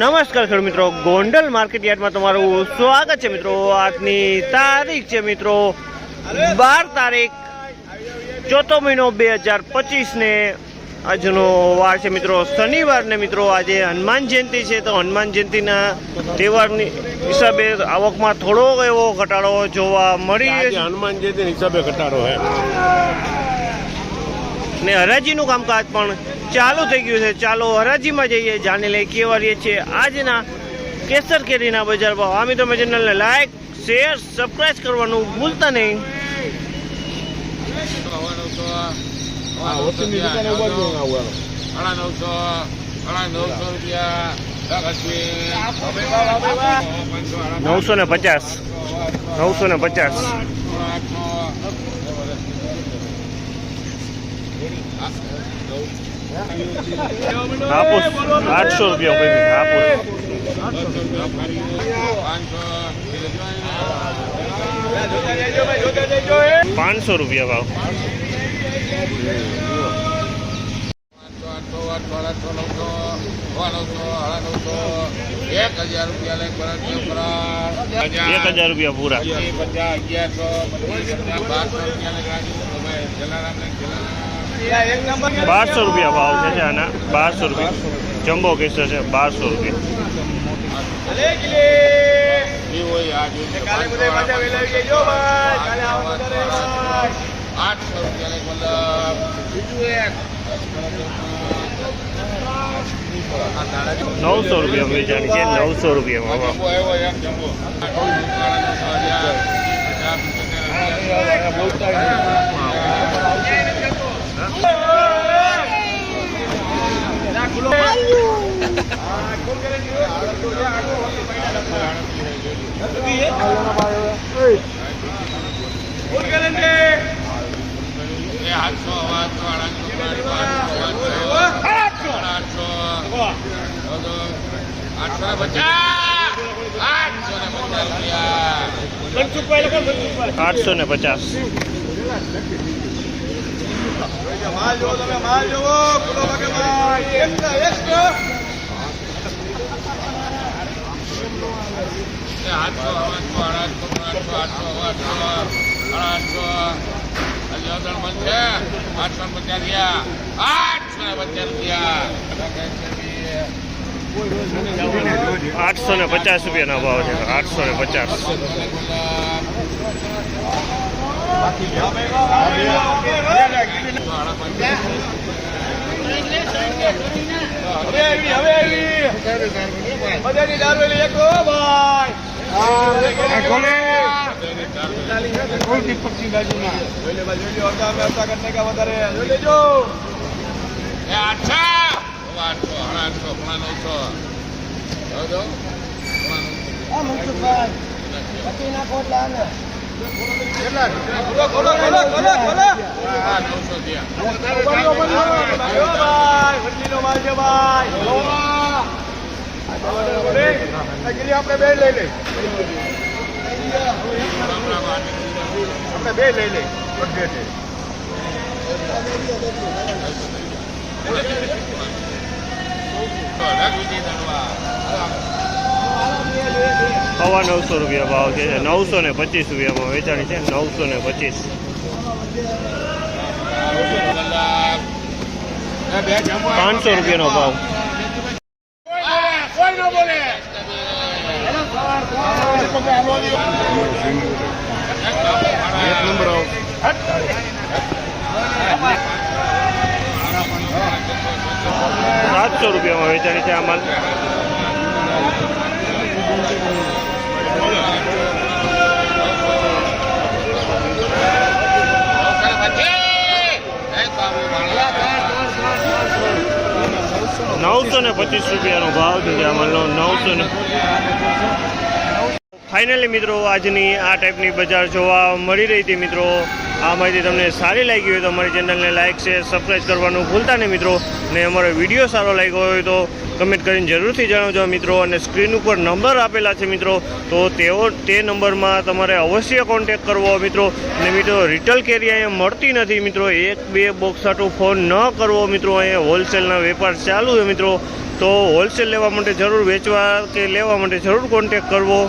નમસ્કાર ખેડૂત મિત્રો. ગોંડલ માર્કેટ યાર્ડમાં તમારું સ્વાગત છે મિત્રો. આજની તારીખ છે મિત્રો બાર તારીખ ચોથો મહિનો બે હજાર પચીસને આજનો વાર છે મિત્રો. શનિવાર ને મિત્રો આજે હનુમાન જયંતિ છે. તો હનુમાન જયંતિના તહેવારની હિસાબે આવકમાં થોડો એવો ઘટાડો જોવા મળી હનુમાન જયંતિ હિસાબે ઘટાડો હે ને હરાજીનું કામકાજ પણ ચાલુ થઈ ગયું છે. ચાલો હરાજીમાં જઈએ જાણી લઈએ કેવા રહીએ છીએ આજના કેસર કેરીના બજાર ભાવ. આ મિત્રો ચેનલને લાઈક શેર સબસ્ક્રાઈબ કરવાનું ભૂલતા નહીં. નવસો ને પચાસ. નવસો ને પચાસ. હાપુસ. આઠસો રૂપિયા ભાઈ હાપુસ. પાંચસો રૂપિયા ભાવ. એક હજાર રૂપિયા પૂરા. પચાસ, અગિયારસો, બારસો રૂપિયા જલારામ જલારામ બારસો રૂપિયા ભાવ છે છે આના બારસો રૂપિયા જમ્બો કેસર છે બારસો રૂપિયા ઈ હોય આ જોઈએ. આઠસો રૂપિયા લઈ મતલબ બીજું એક નવસો રૂપિયા વેચાણી છે નવસો રૂપિયામાં ભાવ જમ્બો આવ્યો એક જમ્બો એ આઠસો આઠસો આઠસો આઠસો આઠસો આઠસો ને પચાસ. આઠસો ને પચાસ. માલ જોવો તમે માલ જોવો ખુલ્લો ભાગે માલ આઠસો આઠસો આઠસો આઠસો આઠસો આઠસો આઠસો આઠસો પચાસ રૂપિયા આઠસો ને પચાસ રૂપિયાના ભાવ છે. આઠસો ને પચાસ. આવી બધાની દારૂ એક હો હા નવસો થયા ભાઈ ભાઈ વડલીનો માલ છે ભાઈ આપણે બે લઈ લઈ આપણે બે લઈ લઈ બધે સવા નવસો રૂપિયા ભાવ છે. નવસો ને પચીસ રૂપિયામાં વેચાણી છે. નવસો ને પચીસ. પાંચસો રૂપિયાનો ભાવ. એક નંબર આવો. રૂપિયામાં વેચાણી છે આ માલ. નવસો ને પચીસ રૂપિયાનો ભાવ છે આ માલનો, નવસો ને. ફાઇનલી મિત્રો, આજની આ ટાઈપની બજાર જોવા મળી રહી હતી મિત્રો. આ માહિતી તમને સારી લાગી હોય તો અમારી ચેનલને લાઇક છે સબસ્ક્રાઈબ કરવાનું ભૂલતા નહીં મિત્રો. ને અમારો વીડિયો સારો લાગ્યો હોય તો કમેન્ટ કરીને જરૂરથી જણાવજો મિત્રો. અને સ્ક્રીન ઉપર નંબર આપેલા છે મિત્રો, તો તેઓ, તે નંબરમાં તમારે અવશ્ય કોન્ટેક કરવો મિત્રો. અને મિત્રો રિટેલ કેરી અહીંયા મળતી નથી મિત્રો. એક, બે બોક્સ આટું ફોન ન કરવો મિત્રો. અહીંયા હોલસેલના વેપાર ચાલુ છે મિત્રો. તો હોલસેલ લેવા માટે જરૂર વેચવા કે લેવા માટે જરૂર કોન્ટેક કરવો.